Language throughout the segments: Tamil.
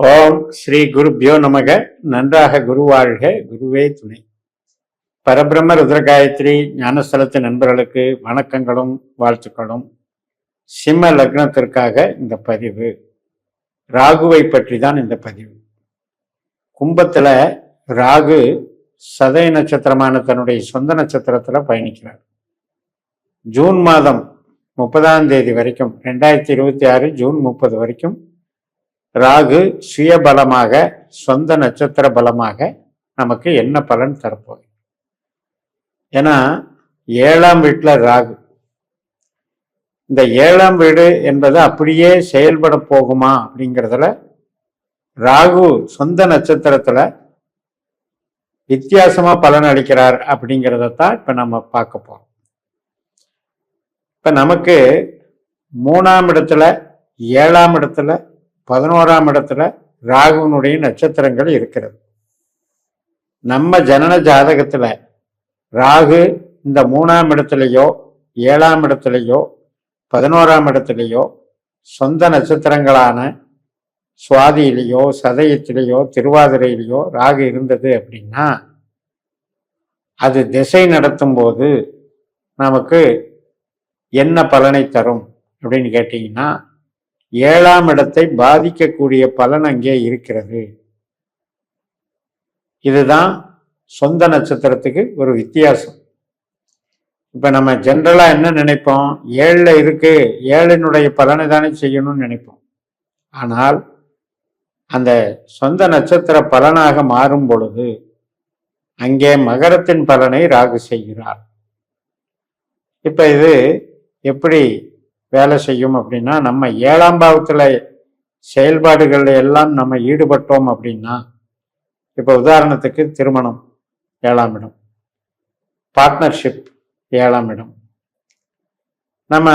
ஓம் ஸ்ரீ குருப்யோ நமக. நன்றாக குருவாழ்க. குருவே துணை. பரபிரம்ம ருத்ரகாயத்ரி ஞானஸ்தலத்து நண்பர்களுக்கு வணக்கங்களும் வாழ்த்துக்களும். சிம்ம லக்னத்திற்காக இந்த பதிவு. ராகுவை பற்றி தான் இந்த பதிவு. கும்பத்தில் ராகு சதய நட்சத்திரமான தன்னுடைய சொந்த நட்சத்திரத்தில் பயணிக்கிறார். ஜூன் மாதம் முப்பதாம் தேதி வரைக்கும் ரெண்டாயிரத்தி இருபத்தி ஆறு ஜூன் முப்பது வரைக்கும் ராகு சுயபலமாக சொந்த நட்சத்திர பலமாக நமக்கு என்ன பலன் தரப்போகுது? ஏன்னா ஏழாம் வீட்டில் ராகு. இந்த ஏழாம் வீடு என்பது அப்படியே செயல்பட போகுமா அப்படிங்கிறதுல ராகு சொந்த நட்சத்திரத்தில் வித்தியாசமாக பலன் அளிக்கிறார் அப்படிங்கிறத தான் இப்போ நம்ம பார்க்க போகிறோம் இப்போ நமக்கு மூணாம் இடத்துல ஏழாம் இடத்துல பதினோராம் இடத்துல ராகுனுடைய நட்சத்திரங்கள் இருக்கிறது. நம்ம ஜனன ஜாதகத்துல ராகு இந்த மூணாம் இடத்துலையோ ஏழாம் இடத்துலையோ பதினோராம் இடத்துலையோ சொந்த நட்சத்திரங்களான சுவாதியிலேயோ சதயத்திலேயோ திருவாதிரையிலேயோ ராகு இருந்தது அப்படின்னா அது திசை நடத்தும் போது நமக்கு என்ன பலனை தரும் அப்படின்னு கேட்டிங்கன்னா ஏழாம் இடத்தை பாதிக்கக்கூடிய பலன் அங்கே இருக்கிறது. இதுதான் சொந்த நட்சத்திரத்துக்கு ஒரு வித்தியாசம். இப்ப நம்ம ஜென்ரலா என்ன நினைப்போம்? ஏழுல இருக்கு. ஏழினுடைய பலனை தானே செய்யணும்னு நினைப்போம். ஆனால் அந்த சொந்த நட்சத்திர பலனாக மாறும் பொழுது அங்கே மகரத்தின் பலனை ராகு செய்கிறார். இப்ப இது எப்படி வேலை செய்யும் அப்படின்னா நம்ம ஏழாம் பாவத்தில் செயல்பாடுகள் எல்லாம் நம்ம ஈடுபட்டோம் அப்படின்னா இப்போ உதாரணத்துக்கு திருமணம் ஏழாம் இடம். பார்ட்னர்ஷிப் ஏழாம் இடம். நம்ம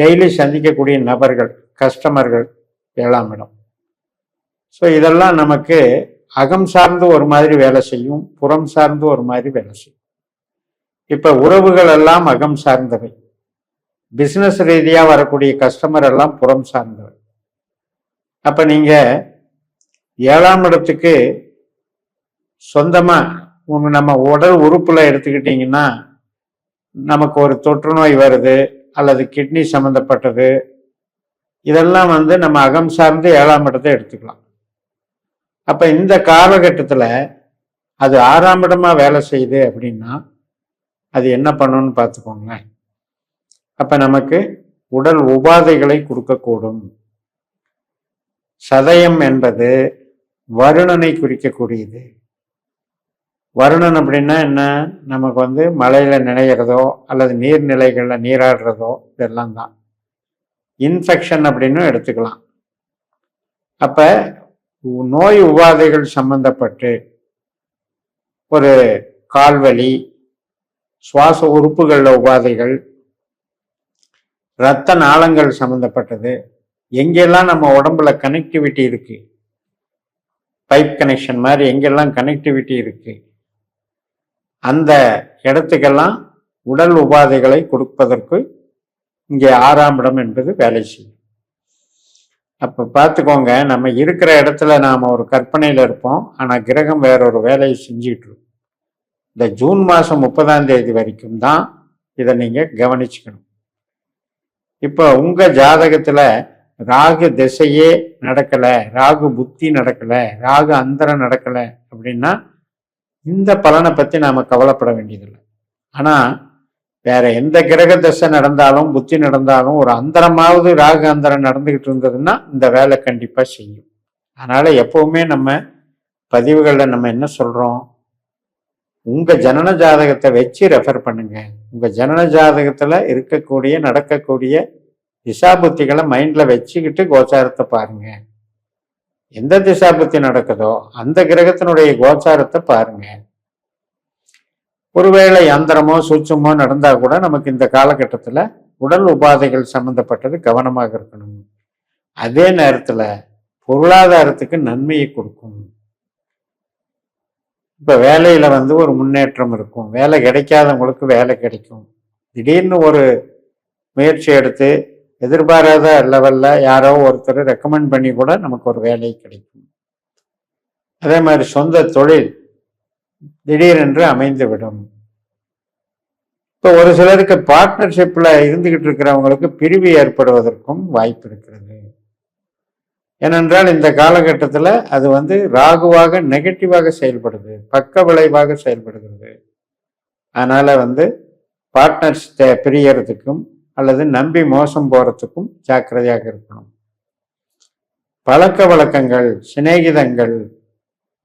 டெய்லி சந்திக்கக்கூடிய நபர்கள் கஸ்டமர்கள் ஏழாம் இடம். ஸோ இதெல்லாம் நமக்கு அகம் சார்ந்து ஒரு மாதிரி வேலை செய்யும் புறம் சார்ந்து ஒரு மாதிரி வேலை செய்யும். இப்போ உறவுகள் எல்லாம் அகம் சார்ந்தவை. பிஸ்னஸ் ரீதியாக வரக்கூடிய கஸ்டமர் எல்லாம் புறம் சார்ந்தவர். அப்போ நீங்கள் ஏழாம் இடத்துக்கு சொந்தமாக நம்ம உடல் உறுப்பில் எடுத்துக்கிட்டிங்கன்னா நமக்கு ஒரு தொற்று நோய் வருது அல்லது கிட்னி சம்மந்தப்பட்டது இதெல்லாம் வந்து நம்ம அகம் சார்ந்து ஏழாம் இடத்தை எடுத்துக்கலாம். அப்போ இந்த காலகட்டத்தில் அது ஆறாம் இடமாக வேலை செய்யுது அப்படின்னா அது என்ன பண்ணணும்னு பார்த்துக்கோங்களேன். அப்ப நமக்கு உடல் உபாதைகளை கொடுக்கக்கூடும். சதயம் என்பது வருணனை குறிக்கக்கூடியது. வருணன் அப்படின்னா என்ன? நமக்கு வந்து மலையில் நினைகிறதோ அல்லது நீர்நிலைகளில் நீராடுறதோ இதெல்லாம் தான். இன்ஃபெக்ஷன் அப்படின்னு எடுத்துக்கலாம். அப்போ நோய் உபாதைகள் சம்பந்தப்பட்டு ஒரு கால்வலி சுவாச உறுப்புகளில் உபாதைகள் இரத்த நாளங்கள் சம்மந்தப்பட்டது எங்கெல்லாம் நம்ம உடம்புல கனெக்டிவிட்டி இருக்கு? பைப் கனெக்ஷன் மாதிரி எங்கெல்லாம் கனெக்டிவிட்டி இருக்கு? அந்த இடத்துக்கெல்லாம் உடல் உபாதைகளை கொடுப்பதற்கு இங்கே ஆறாம் இடம் என்பது வேலை செய்யும். அப்போ பார்த்துக்கோங்க நம்ம இருக்கிற இடத்துல நாம் ஒரு கற்பனையில் இருப்போம். ஆனால் கிரகம் வேற ஒரு வேலையை செஞ்சுட்டு இருக்கும் இந்த ஜூன் மாதம் முப்பதாம் தேதி வரைக்கும் தான் இதை நீங்கள் கவனிச்சுக்கணும். இப்போ உங்கள் ஜாதகத்தில் ராகு திசையே நடக்கலை ராகு புத்தி நடக்கலை ராகு அந்தரம் நடக்கலை அப்படின்னா இந்த பலனை பற்றி நாம் கவலைப்பட வேண்டியதில்லை. ஆனால் வேற எந்த கிரக தசை நடந்தாலும் புத்தி நடந்தாலும் ஒரு அந்தரமாவது ராகு அந்தரம் நடந்துக்கிட்டு இருந்ததுன்னா இந்த வேலை கண்டிப்பாக செய்யும். அதனால் எப்போவுமே நம்ம பதிவுகளில் நம்ம என்ன சொல்கிறோம் உங்க ஜனன ஜாதகத்தை வச்சு ரெஃபர் பண்ணுங்க. உங்க ஜனன ஜாதகத்துல இருக்கக்கூடிய நடக்கக்கூடிய திசாபுத்திகளை மைண்ட்ல வச்சுக்கிட்டு கோச்சாரத்தை பாருங்க. எந்த திசாபுத்தி நடக்குதோ அந்த கிரகத்தினுடைய கோச்சாரத்தை பாருங்க. ஒருவேளை யந்திரமோ சூட்சமோ நடந்தா கூட நமக்கு இந்த காலகட்டத்துல உடல் உபாதைகள் சம்பந்தப்பட்டது கவனமாக இருக்கணும். அதே நேரத்துல பொருளாதாரத்துக்கு நன்மையை கொடுக்கும். இப்போ வேலையில் வந்து ஒரு முன்னேற்றம் இருக்கும். வேலை கிடைக்காதவங்களுக்கு வேலை கிடைக்கும். திடீர்னு ஒரு முயற்சி எடுத்து எதிர்பாராத லெவலில் யாரோ ஒருத்தர் ரெக்கமெண்ட் பண்ணி கூட நமக்கு ஒரு வேலை கிடைக்கும். அதே மாதிரி சொந்த தொழில் திடீரென்று அமைந்துவிடும். இப்போ ஒரு சிலருக்கு பார்ட்னர்ஷிப்பில் இருந்துக்கிட்டு இருக்கிறவங்களுக்கு பிரிவு ஏற்படுவதற்கும் வாய்ப்பு இருக்கிறது. ஏனென்றால் இந்த காலகட்டத்தில் அது வந்து ராகுவாக நெகட்டிவாக செயல்படுது. பக்க விளைவாக செயல்படுகிறது. அதனால் வந்து பார்ட்னர்ஸ் பிரியறதுக்கும் அல்லது நம்பி மோசம் போகிறதுக்கும் ஜாக்கிரதையாக இருக்கணும். பழக்க வழக்கங்கள் சிநேகிதங்கள்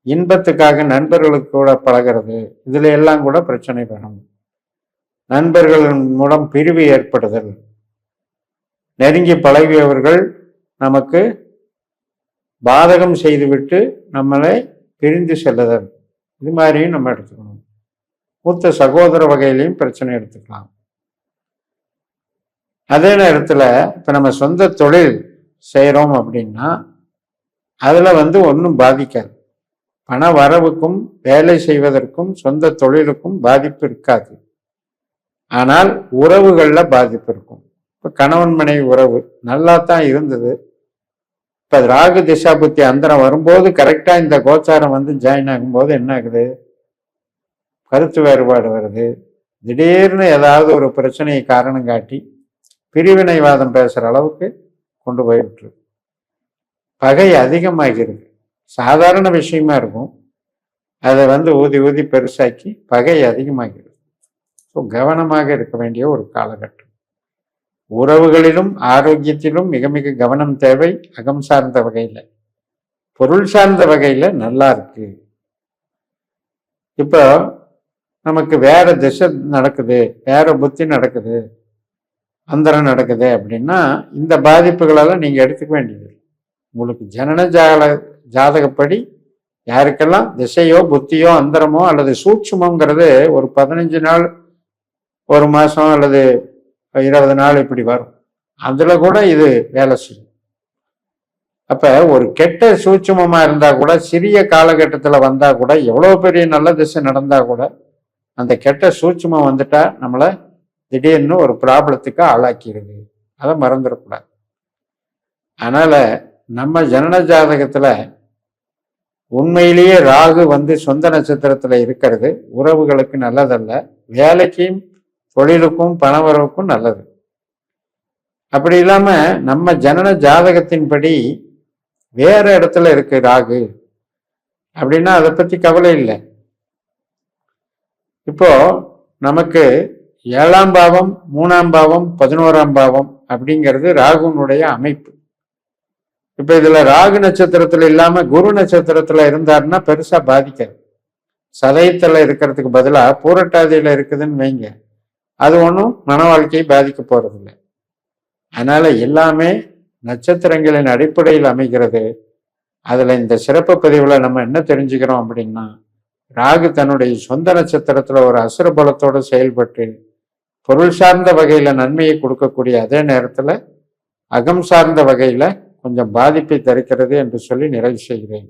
இன்பத்துக்காக நண்பர்களுக்கு கூட பழகிறது இதில் எல்லாம் கூட பிரச்சனை வரும் நண்பர்களின் மூலம் பிரிவு ஏற்படுதல். நெருங்கி பழகியவர்கள் நமக்கு பாதகம் செய்துவிட்டு நம்மளை பிரிந்து செல்லுதல். இது மாதிரியும் நம்ம எடுத்துக்கணும். மூத்த சகோதர வகையிலையும் பிரச்சனை எடுத்துக்கலாம். அதே நேரத்தில் இப்போ நம்ம சொந்த தொழில் செய்கிறோம் அப்படின்னா அதில் வந்து ஒன்றும் பாதிக்காது. பண வரவுக்கும் வேலை செய்வதற்கும் சொந்த தொழிலுக்கும் பாதிப்பு இருக்காது. ஆனால் உறவுகளில் பாதிப்பு இருக்கும். இப்போ கணவன் மனைவி உறவு நல்லா தான் இருந்தது. இப்போ ராகு திசா புத்தி அந்தரம் வரும்போது கரெக்டாக இந்த கோச்சாரம் வந்து ஜாயின் ஆகும்போது என்ன ஆகுது? கருத்து வேறுபாடு வருது. திடீர்னு ஏதாவது ஒரு பிரச்சனையை காரணம் காட்டி பிரிவினைவாதம் பேசுகிற அளவுக்கு கொண்டு போய் விட்டுரு. பகை அதிகமாகிறது சாதாரண விஷயமா இருக்கும். அதை வந்து ஊதி ஊதி பெருசாக்கி பகை அதிகமாகிறது ஸோ கவனமாக இருக்க வேண்டிய ஒரு காலகட்டம். உறவுகளிலும் ஆரோக்கியத்திலும் மிக மிக கவனம் தேவை. அகம் சார்ந்த வகையில். பொருள் சார்ந்த வகையில் நல்லா இருக்கு. இப்போ நமக்கு வேற திசை நடக்குது வேற புத்தி நடக்குது அந்தரம் நடக்குது அப்படின்னா இந்த பாதிப்புகளெல்லாம் நீங்கள் எடுத்துக்க வேண்டியது உங்களுக்கு ஜனன ஜால ஜாதகப்படி யாருக்கெல்லாம் திசையோ புத்தியோ அந்தரமோ அல்லது சூட்சமோங்கிறது ஒரு பதினஞ்சு நாள் ஒரு மாதம் அல்லது இருபது நாள் இப்படி வரும். அதில் கூட இது வேலை செய்யும். அப்போ ஒரு கெட்ட சூட்சமமாக இருந்தால் கூட சிறிய காலகட்டத்தில் வந்தால் கூட எவ்வளோ பெரிய நல்ல திசை நடந்தால் கூட அந்த கெட்ட சூட்சமம் வந்துட்டா நம்மளை திடீர்னு ஒரு ப்ராப்ளத்துக்கு ஆளாக்கிடுது அதை மறந்துடக்கூடாது அதனால் நம்ம ஜனன ஜாதகத்தில் உண்மையிலேயே ராகு வந்து சொந்த நட்சத்திரத்தில் இருக்கிறது. உறவுகளுக்கு நல்லதல்ல. வேலைக்கும் தொழிலுக்கும் பணவரவுக்கும் நல்லது. அப்படி இல்லாம நம்ம ஜனன ஜாதகத்தின்படி வேற இடத்துல இருக்கு ராகு. அப்படின்னா அதை பத்தி கவலை இல்லை. இப்போ நமக்கு ஏழாம் பாவம் மூணாம் பாவம் பதினோராம் பாவம் அப்படிங்கிறது ராகுனுடைய அமைப்பு. இப்ப இதுல ராகு நட்சத்திரத்துல இல்லாம குரு நட்சத்திரத்துல இருந்தாருன்னா பெருசா பாதிக்காது. சதயத்துல இருக்கிறதுக்கு பதிலா பூரட்டாதியில இருக்குதுன்னு வைங்க. அது ஒன்றும் மன வாழ்க்கையை பாதிக்க போறதில்லை. அதனால எல்லாமே நட்சத்திரங்களின் அடிப்படையில் அமைகிறது. அதுல இந்த சிறப்பு பதிவுல நம்ம என்ன தெரிஞ்சுக்கிறோம் அப்படின்னா ராகு தன்னுடைய சொந்த நட்சத்திரத்துல ஒரு அசுர பலத்தோடு செயல்பட்டு பொருள் சார்ந்த வகையில நன்மையை கொடுக்கக்கூடிய அதே நேரத்துல அகம் சார்ந்த வகையில கொஞ்சம் பாதிப்பை தருக்கிறது என்று சொல்லி நிறைவு செய்கிறேன்.